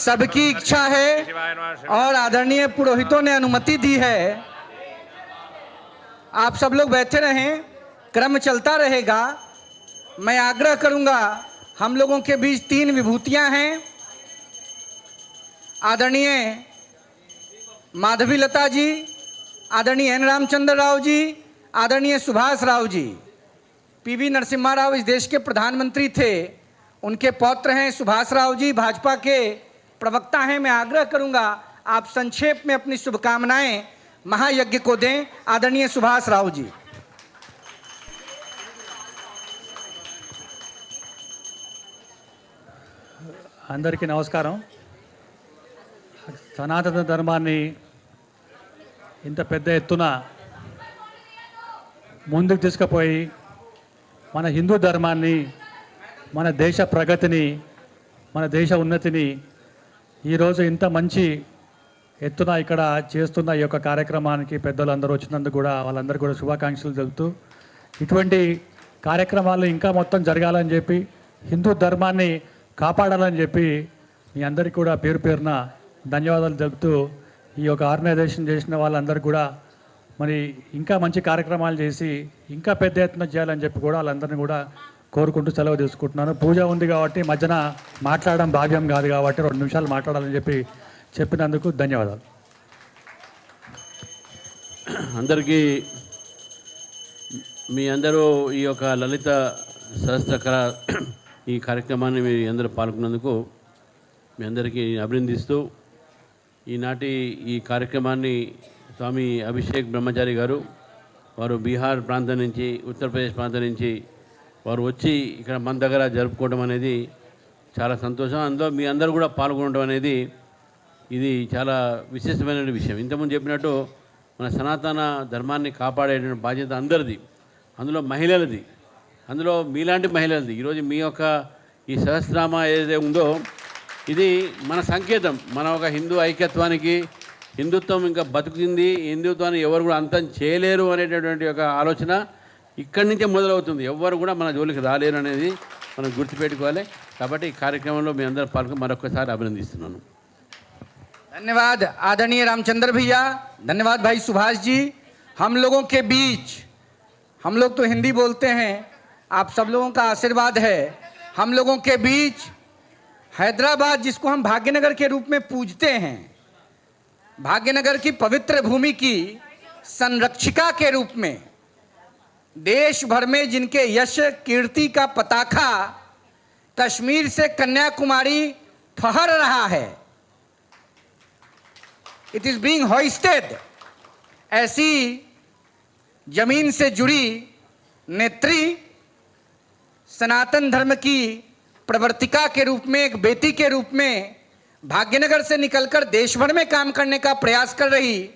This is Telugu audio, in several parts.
सबकी इच्छा है और आदरणीय पुरोहितों ने अनुमति दी है। आप सब लोग बैठे रहें, क्रम चलता रहेगा। मैं आग्रह करूँगा, हम लोगों के बीच तीन विभूतियाँ हैं। आदरणीय माधवी लता जी, आदरणीय एन रामचंद्र राव जी, आदरणीय सुभाष राव जी। पीवी नरसिम्हा राव इस देश के प्रधानमंत्री थे। उनके पौत्र हैं सुभाष राव जी भाजपा के प्रवक्ता हैं मैं आग्रह करूंगा आप संक्षेप में अपनी शुभकामनाएं महायज्ञ को दें आदरणीय सुभाष राव जी అందరికీ నమస్కారం సనాతన ధర్మాన్ని ఇంత పెద్ద ఎత్తున ముందుకు తీసుకుపోయి మన హిందూ ధర్మాన్ని మన దేశ ప్రగతిని మన దేశ ఉన్నతిని ఈరోజు ఇంత మంచి ఎత్తున ఇక్కడ చేస్తున్న ఈ యొక్క కార్యక్రమానికి పెద్దలు అందరూ వచ్చినందుకు కూడా వాళ్ళందరూ కూడా శుభాకాంక్షలు తెలుపుతూ ఇటువంటి కార్యక్రమాలు ఇంకా మొత్తం జరగాలని చెప్పి హిందూ ధర్మాన్ని కాపాడాలని చెప్పి మీ అందరికీ కూడా పేరు పేరున ధన్యవాదాలు తెలుపుతూ ఈ యొక్క ఆర్గనైజేషన్ చేసిన వాళ్ళందరూ కూడా మరి ఇంకా మంచి కార్యక్రమాలు చేసి ఇంకా పెద్ద ఎత్తున చేయాలని చెప్పి కూడా వాళ్ళందరినీ కూడా కోరుకుంటూ సెలవు తీసుకుంటున్నాను. పూజ ఉంది కాబట్టి మధ్యన మాట్లాడడం భాగ్యం కాదు కాబట్టి రెండు నిమిషాలు మాట్లాడాలని చెప్పి చెప్పినందుకు ధన్యవాదాలు. అందరికీ మీ అందరూ ఈ యొక్క లలిత సహస్రకర ఈ కార్యక్రమాన్ని మీ అందరూ పాల్గొన్నందుకు మీ అందరికీ అభినందిస్తూ ఈనాటి ఈ కార్యక్రమాన్ని స్వామి అభిషేక్ బ్రహ్మచారి గారు వారు బీహార్ ప్రాంతం నుంచి ఉత్తరప్రదేశ్ ప్రాంతం నుంచి వారు వచ్చి ఇక్కడ మన దగ్గర జరుపుకోవడం అనేది చాలా సంతోషం. అందులో మీ అందరూ కూడా పాల్గొనడం అనేది ఇది చాలా విశేషమైన విషయం. ఇంతకుముందు చెప్పినట్టు మన సనాతన ధర్మాన్ని కాపాడే బాధ్యత అందరిది. అందులో మహిళలది. అందులో మీలాంటి మహిళలది. ఈరోజు మీ యొక్క ఈ సహస్రామ ఏదైతే ఉందో ఇది మన సంకేతం. మన ఒక హిందూ ఐక్యత్వానికి హిందుత్వం ఇంకా బతుకుతుంది. హిందుత్వాన్ని ఎవరు కూడా అంతం చేయలేరు అనేటటువంటి ఒక ఆలోచన ఇక్కడి నుంచే మొదలవుతుంది ఎవరు కూడా మన జోలికి రాలేరు అనేది మనం గుర్తుపెట్టుకోవాలి కాబట్టి ఈ కార్యక్రమంలో మీ అందరూ పాల్గొని మరొకసారి అభినందిస్తున్నాను धन्यवाद आदरणीय रामचंद्र भैया धन्यवाद भाई सुभाष जी हम लोगों के बीच हम लोग तो हिंदी बोलते हैं आप सब लोगों का आशीर्वाद है हम लोगों के बीच हैदराबाद जिसको हम भाग्यनगर के रूप में पूजते हैं भाग्यनगर की पवित्र भूमि की संरक्षिका के रूप में देश भर में जिनके यश, कीर्ति का पताखा कश्मीर से कन्याकुमारी फहर रहा है। इट इज़ बींग होइस्टेड ऐसी ज़मीन से जुड़ी नेत्री सनातन धर्म की प्रवर्तिका के रूप में, एक बेटी के रूप में भाग्यनगर से निकलकर देश भर में काम करने का प्रयास कर रही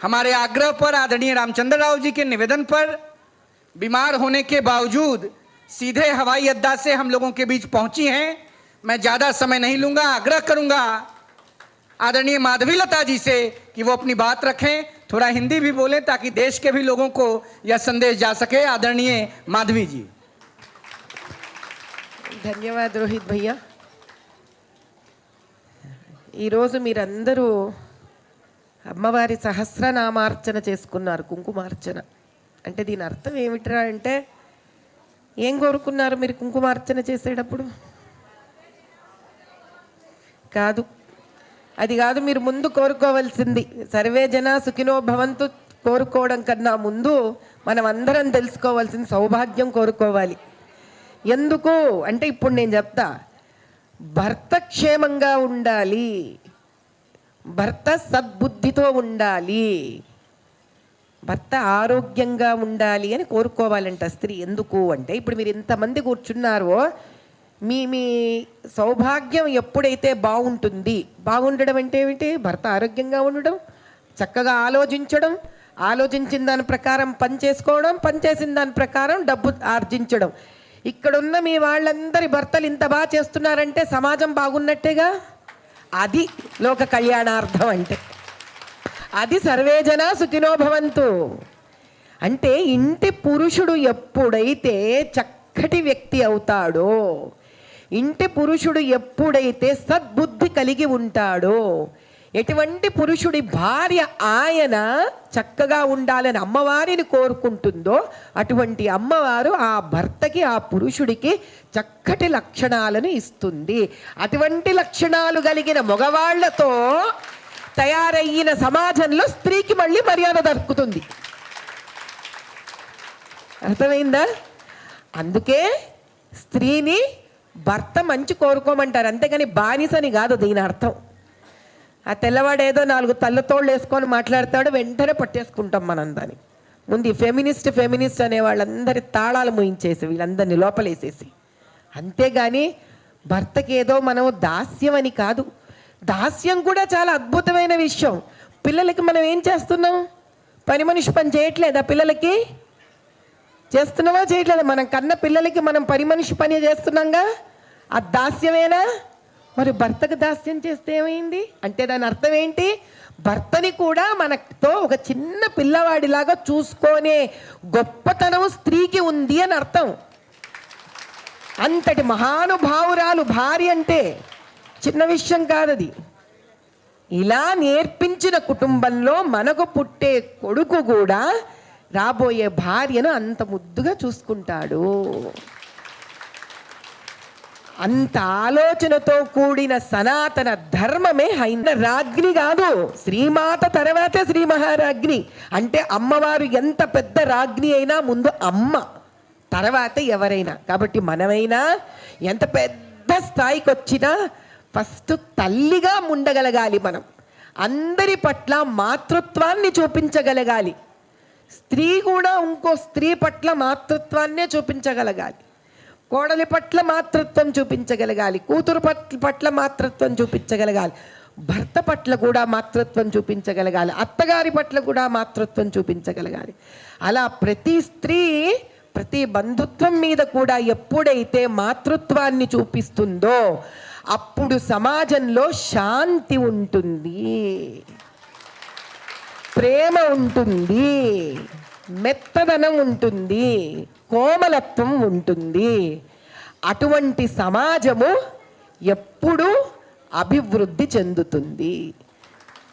हमारे आग्रह पर आदरणीय रामचंद्र राव जी के निवेदन पर बीमार होने के बावजूद सीधे हवाई अड्डा से हम लोगों के बीच पहुंची हैं मैं ज़्यादा समय नहीं लूंगा आग्रह करूंगा आदरणीय माधवी लता जी से कि वो अपनी बात रखें थोड़ा हिंदी भी बोलें ताकि देश के भी लोगों को यह संदेश जा सके आदरणीय माधवी जी ధన్యవాద రోహిత్ భయ్య ఈరోజు మీరందరూ అమ్మవారి సహస్రనామార్చన చేసుకున్నారు కుంకుమార్చన అంటే దీని అర్థం ఏమిట్రా అంటే ఏం కోరుకున్నారు మీరు కుంకుమార్చన చేసేటప్పుడు? కాదు. అది కాదు మీరు ముందు కోరుకోవాల్సింది. సర్వే జన సుఖినో భవంతు కోరుకోవడం కన్నా ముందు మనం అందరం తెలుసుకోవాల్సింది సౌభాగ్యం కోరుకోవాలి. ఎందుకు? అంటే ఇప్పుడు నేను చెప్తా. భర్త క్షేమంగా ఉండాలి. భర్త సద్బుద్ధితో ఉండాలి. భర్త ఆరోగ్యంగా ఉండాలి అని కోరుకోవాలంట స్త్రీ. ఎందుకు అంటే ఇప్పుడు మీరు ఇంతమంది కూర్చున్నారో మీ మీ సౌభాగ్యం ఎప్పుడైతే బాగుంటుంది బాగుండడం అంటే ఏమిటి? భర్త ఆరోగ్యంగా ఉండడం చక్కగా ఆలోచించడం ఆలోచించిన దాని ప్రకారం పని చేసుకోవడం పని చేసిన దాని ప్రకారం డబ్బు ఆర్జించడం. ఇక్కడున్న మీ వాళ్ళందరి భర్తలు ఇంత బాగా చేస్తున్నారంటే సమాజం బాగున్నట్టేగా? అది లోక కళ్యాణార్థం అంటే. అది సర్వేజన సుఖినో భవంతు. అంటే ఇంటి పురుషుడు ఎప్పుడైతే చక్కటి వ్యక్తి అవుతాడో ఇంటి పురుషుడు ఎప్పుడైతే సద్బుద్ధి కలిగి ఉంటాడో ఎటువంటి పురుషుడి భార్య ఆయన చక్కగా ఉండాలని అమ్మవారిని కోరుకుంటుందో అటువంటి అమ్మవారు ఆ భర్తకి ఆ పురుషుడికి చక్కటి లక్షణాలను ఇస్తుంది. అటువంటి లక్షణాలు కలిగిన మగవాళ్ళతో తయారయ్యిన సమాజంలో స్త్రీకి మళ్ళీ మర్యాద దక్కుతుంది. అర్థమైందా? అందుకే స్త్రీని భర్త మంచి కోరుకోమంటారు. అంతేగాని బానిసని కాదు దీని అర్థం. ఆ తెల్లవాడు ఏదో నాలుగు తల్లతోళ్ళు వేసుకొని మాట్లాడతాడు వెంటనే పట్టేసుకుంటాం మనం దాన్ని ముందు ఫెమినిస్ట్ ఫెమినిస్ట్ అనే వాళ్ళందరి తాళాలు ముయించేసి వీళ్ళందరినీ లోపలేసేసి. అంతేగాని భర్తకి ఏదో మనం దాస్యం అని కాదు. దాస్యం కూడా చాలా అద్భుతమైన విషయం. పిల్లలకి మనం ఏం చేస్తున్నాం? పని మనిషి పని చేయట్లేదా పిల్లలకి? చేస్తున్నావా చేయట్లేదా? మనం కన్న పిల్లలకి మనం పని మనిషి పని చేస్తున్నాంగా? ఆ దాస్యమేనా? మరి భర్తకు దాస్యం చేస్తే ఏమైంది? అంటే దాని అర్థం ఏంటి? భర్తని కూడా మనతో ఒక చిన్న పిల్లవాడిలాగా చూసుకునే గొప్పతనం స్త్రీకి ఉంది అని అర్థం. అంతటి మహానుభావురాలు భార్య అంటే చిన్న విషయం కాదది. ఇలా నేర్పించిన కుటుంబంలో మనకు పుట్టే కొడుకు కూడా రాబోయే భార్యను అంత ముద్దుగా చూసుకుంటాడు. అంత ఆలోచనతో కూడిన సనాతన ధర్మమే హైంద రాజ్ని కాదు. శ్రీమాత తర్వాతే శ్రీ మహారాజ్ని అంటే అమ్మవారు ఎంత పెద్ద రాజ్ని అయినా ముందు అమ్మ తర్వాత ఎవరైనా. కాబట్టి మనమైనా ఎంత పెద్ద స్థాయికి వచ్చినా ఫస్ట్ తల్లిగా ఉండగలగాలి మనం. అందరి పట్ల మాతృత్వాన్ని చూపించగలగాలి. స్త్రీ కూడా ఇంకో స్త్రీ పట్ల మాతృత్వాన్నే చూపించగలగాలి. కోడలి పట్ల మాతృత్వం చూపించగలగాలి. కూతురు పట్ల పట్ల మాతృత్వం చూపించగలగాలి. భర్త పట్ల కూడా మాతృత్వం చూపించగలగాలి. అత్తగారి పట్ల కూడా మాతృత్వం చూపించగలగాలి. అలా ప్రతి స్త్రీ ప్రతి బంధుత్వం మీద కూడా ఎప్పుడైతే మాతృత్వాన్ని చూపిస్తుందో అప్పుడు సమాజంలో శాంతి ఉంటుంది. ప్రేమ ఉంటుంది. మెత్తదనం ఉంటుంది. కోమలత్వం ఉంటుంది. అటువంటి సమాజము ఎప్పుడూ అభివృద్ధి చెందుతుంది.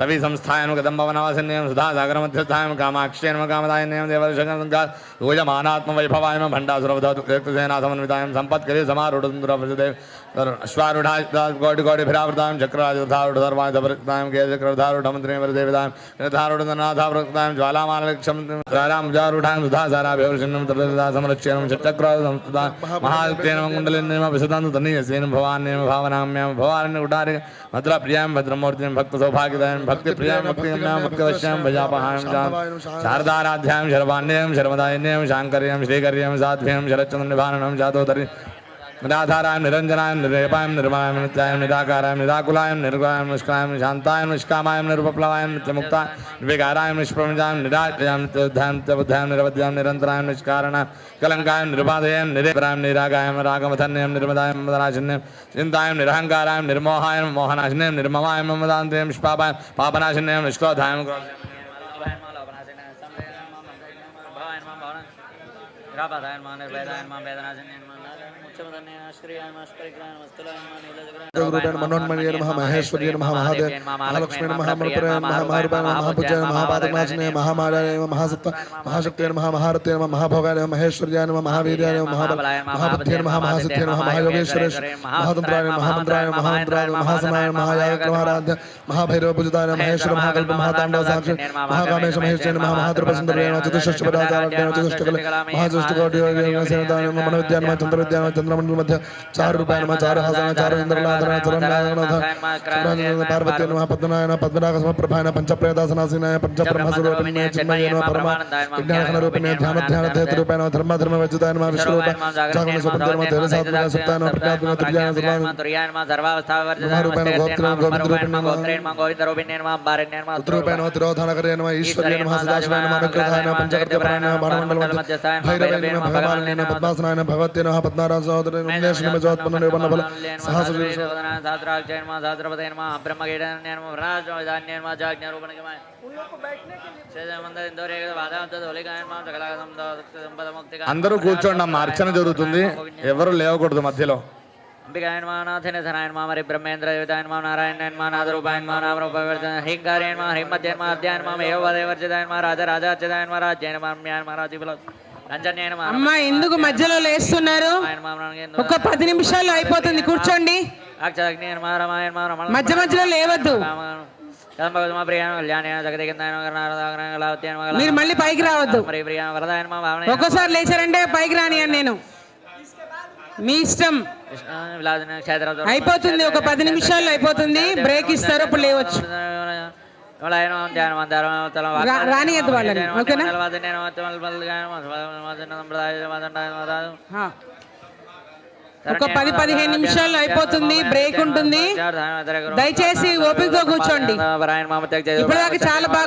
तभी संस्थाय कदम्बवनवासिन्यम सुधा सागर मध्यस्थाय कामाक्षे नम कामदाय नम देवर्षगोजमानात्म वैभवाय भंडासुरवधसेना समन्विताय संपत्करे समारूढ़ प्रसदेव మహాపద్మా తవి సంస్థాయను కదంబవనవాసిన్యం సుధాసాగరమధ్యస్థాయం కామాక్ష్యేన కామదాయన్యం దేవర్షగంగా యోజమానాత్మ వైభవాయమ భండాసురవధాతుసేనా సమన్వితాయం సంపత్కరి సమారుఢంద్రదేవ్ అశ్వారుఢా కోటి కోటి భిరావృతాయం చక్రరాజధారుఢర్వాయ దభృతాయం కేచక్రధారుఢమంత్రివర్దేవితాయం నిర్ధారుఢనాథావృతాయం జ్వాలామాలక్షం జ్వాలాంజారుఢాం సుధాసారాభివర్షణం తదా సమరక్ష్యనం చక్రసంస్థా మహాత్యేన కుండలిన్యమ విశదాంత తనీయసేన భవాన్యమ భావనామ్యాం భవాన్ని ఉడారి భద్ర ప్రియాం భద్రమూర్తిం निराधारायम निरंजनाय निरेपायम निर्मायम नित्यायम निराकारायम निराकुलायम निर्गुलायम निष्कायम शांतायम निष्कामायम निरुपप्लवायम नित्यमुक्ताय निर्विकारायम निष्प्रमजायम निराजयाम नित्योध्यायम नित्यबुद्धायम निरवध्यायम निरंतरायम निष्कारणायम कलंकायम निरुपाधयम निरेपरायम निरागायम रागमधन्यम निर्मदायम मदनाशिन्यम चिंतायम निरहंकारायम निर्मोहायम मोहनाशिन्यम निर्ममायम ममदांतयम निष्पापायम निष्क्रोधायम वेदनाजन्यन మదనాశన్యం చింతాయం నిరహంకారాయం నిర్మోహాయం మోహనాశన్యం నిర్మమాయం మమదాంతయం నిష్పాపాయం పాపనాశన్యం నిష్క్రోధాయం రూపేణ మనోన్మణీయ నమ మహేశ్వర్య నమ మహాదేవ మహాలక్ష్మి నమ మహామృతయ నమ మహారూపాయ నమ మహాభుజాయ నమ మహాపాదనాశనయ మహామారాయ నమ మహాసత్వ మహాశక్తియ నమ మహారత్య నమ మహాభోగాయ महाभैरव पूजदान महेश्वर महाकल्प महातांडव साक्षी महाकामेश महेश जैन महामहाद्रपसुंदर चतुष्टपदाचारण चतुष्टकल महाचतुष्टकोटिदान मनोविद्यान चंद्रविद्यान चंद्रमंडल मध्य चार रूपायन चार हासन चार चंद्रनाथन चरणनाथ पार्वती नमः पद्मनायन पद्मनागस्म प्रभायन पंचप्रयदासनासीनाय पंचब्रह्मस्वरूपिणे चिन्मये नमः परमा विज्ञानरूपिणे ध्यान ध्यान धैतरूपेण धर्म धर्म वजुदाय नमः विश्वरूप जागरण स्वपंदर मध्य रसात्मक सप्तान प्रज्ञात्मक त्रिज्ञान सर्वावस्था वर्जन रूपायन गोत्र गोत्र गोत्रेण गोत्र అందరూ కూర్చోండి అమ్మ అర్చన జరుగుతుంది ఎవరు లేవకూడదు మధ్యలో అంబికాయన్ మా మరి బ్రహ్మేంద్ర మా మా నాదరూపాయన్ మా నామరూపవర్ధన హ్రీంకార్యన్ మా హ్రీమధ్యన్ మా అధ్యాయన్ మా ఏవదేవర్జితాయన్ మా రాజ మా రాజ్యాయన్ మా మా అమ్మా ఎందుకు మధ్యలో లేస్తున్నారు ఒక పది నిమిషాల్లో అయిపోతుంది కూర్చోండి మధ్య మధ్యలో లేవద్దు మీరు మళ్ళీ పైకి రావద్దు. ఒక్కసారి లేచారంటే పైకి రానియను నేను. మీ ఇష్టం. అయిపోతుంది ఒక పది నిమిషాల్లో అయిపోతుంది. బ్రేక్ ఇస్తారు అప్పుడు లేవచ్చు. రానియద్దు వాళ్ళని, ఓకేనా? ఒక పది పదిహేను నిమిషాల్లో అయిపోతుంది బ్రేక్ ఉంటుంది. దయచేసి ఓపికతో కూర్చోండి. ఇప్పటిదాకా చాలా బాగా